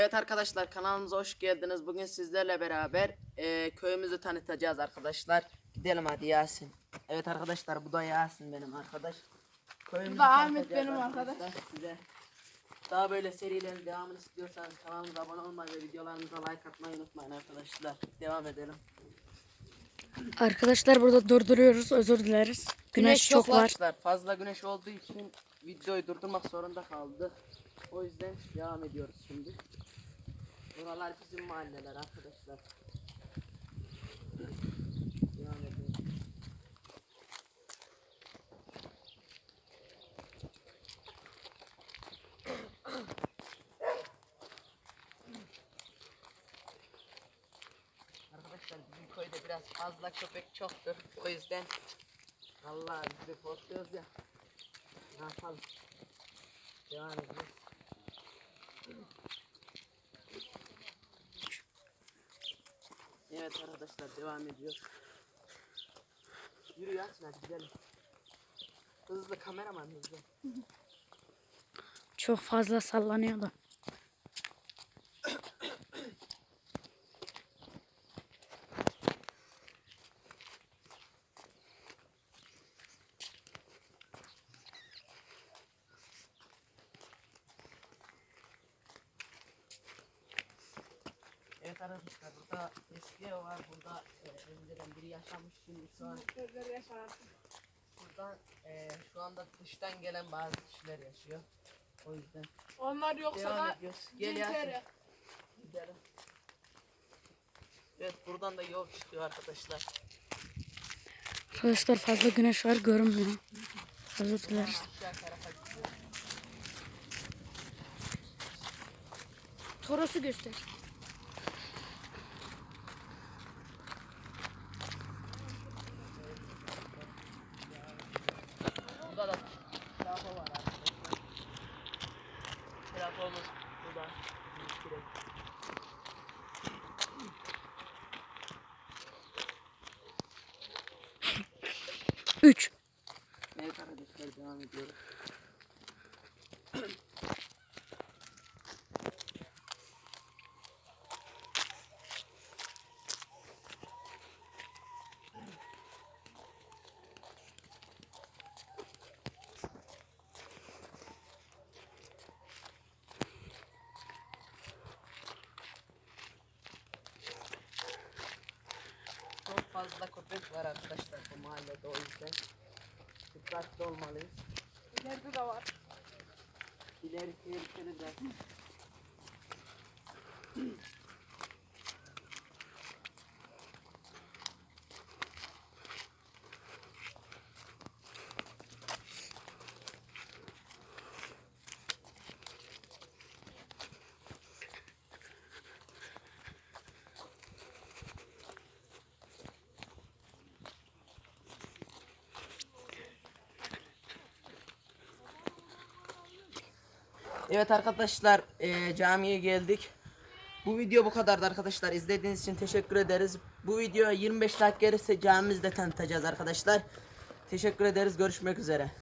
Evet arkadaşlar kanalımıza hoş geldiniz. Bugün sizlerle beraber e, köyümüzü tanıtacağız arkadaşlar. Gidelim hadi Yasin. Evet arkadaşlar bu da Yasin benim arkadaş. Köyümüzü Bu da Ahmet tanıtacağız benim arkadaş. Size. Daha böyle serilerin devamını istiyorsanız kanalımıza abone olmayı ve videolarımıza like atmayı unutmayın arkadaşlar. Devam edelim. Arkadaşlar burada durduruyoruz. Özür dileriz. Güneş, çok var. Arkadaşlar fazla güneş olduğu için videoyu durdurmak zorunda kaldı. O yüzden devam ediyoruz şimdi. Buralar bizim mahalleler arkadaşlar. Arkadaşlar bizim köyde biraz fazla köpek çoktur. O yüzden Allah biz de korkuyoruz ya. Ne yapalım? Devam ediyoruz. Evet arkadaşlar devam ediyor. Yürü Yasin hadi gidelim. Hızlı kameraman hızlı. Çok fazla sallanıyor Evet arkadaşlar burada eski ev var. Burada e, önceden biri yaşamış şimdi şu an Köyleri yaşarsın. burada e, şu anda dıştan gelen bazı kişiler yaşıyor. O yüzden Onlar yoksa devam da ediyoruz. Gel. Gidelim. Evet buradan da yol çıkıyor arkadaşlar. Arkadaşlar fazla güneş var görünmüyor. Özür dileriz. Aşağı tarafa gidiyor. Toros'u göster. Burada da trafo var arkadaşlar. Trafomuz burada. Direkt. 3. Evet arkadaşlar devam ediyoruz. Çok fazla köpek var arkadaşlar bu mahallede o yüzden dikkatli olmalıyız. ileride de var. İleri tehlikeli biraz. Evet arkadaşlar eee, camiye geldik. Bu video bu kadardı arkadaşlar. İzlediğiniz için teşekkür ederiz. Bu video 25 like gelirse camimizde tanıtacağız arkadaşlar. Teşekkür ederiz. Görüşmek üzere.